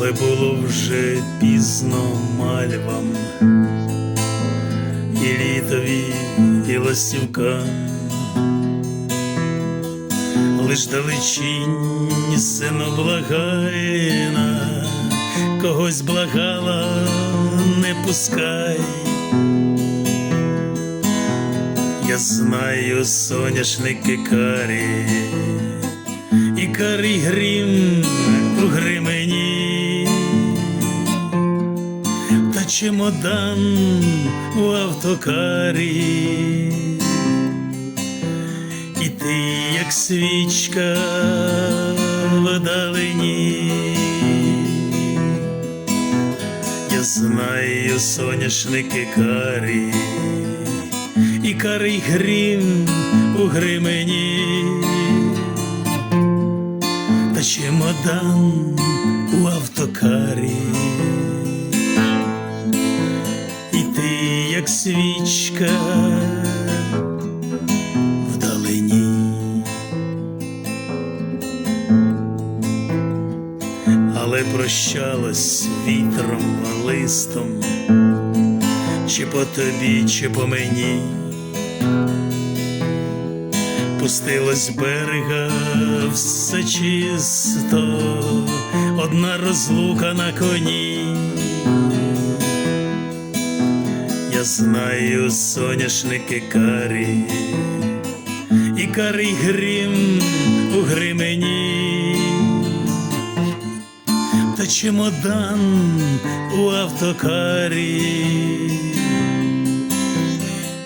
але було вже пізно мальвам, і літові, і ластівкам. Лиш далечінь синоблагайна, когось благала, не пускай. Я знаю соняшники карі, і карий грім у гримені, чемодан у автокарі, і ти, як свічка вдалині. Я знаю соняшники карі. І карий грім у гримені, та чемодан у автокарі, як свічка вдалині. Але прощалась вітром, листом, чи по тобі, чи по мені. Пустилось берега все чисто, одна розлука на коні. Я знаю соняшники карі, і карий грім у гримені, та чемодан у автокарі.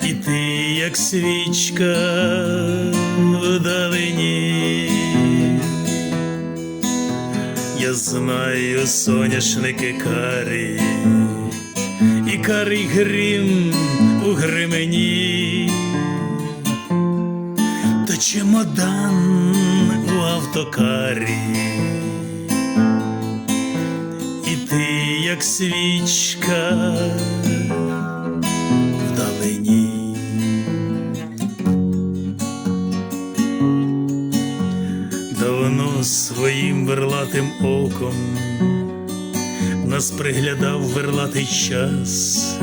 І ти, як свічка вдалині, я знаю соняшники карі, і карий грім у гримені, та чемодан у автокарі, і ти, як свічка вдалині. Давно своїм верлатим оком нас приглядав верлатий час,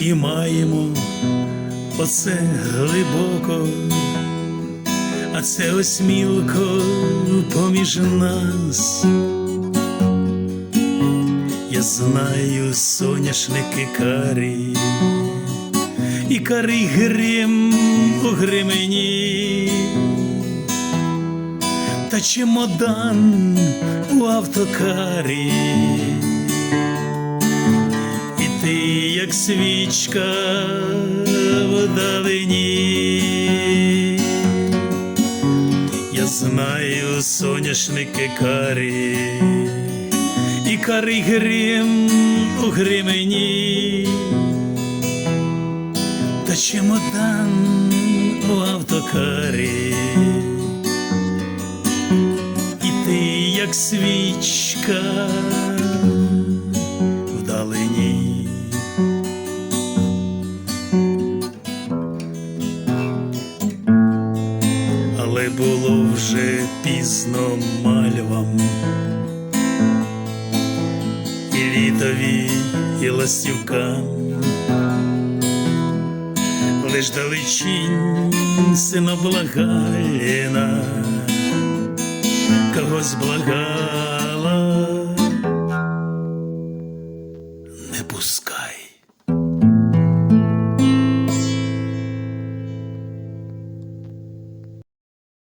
і маємо оце глибоко, а це ось мілко поміж нас. Я знаю соняшники карі, і карий грім у гримені, та чемодан у автокарі, і ти, як свічка вдалині. Я знаю соняшники карі, і карий грім у гримені, та чемодан у автокарі, як свічка вдалині. Але було вже пізно мальвам. І літові, і ластівкам, лиш далечінь кого зблагала, не пускай.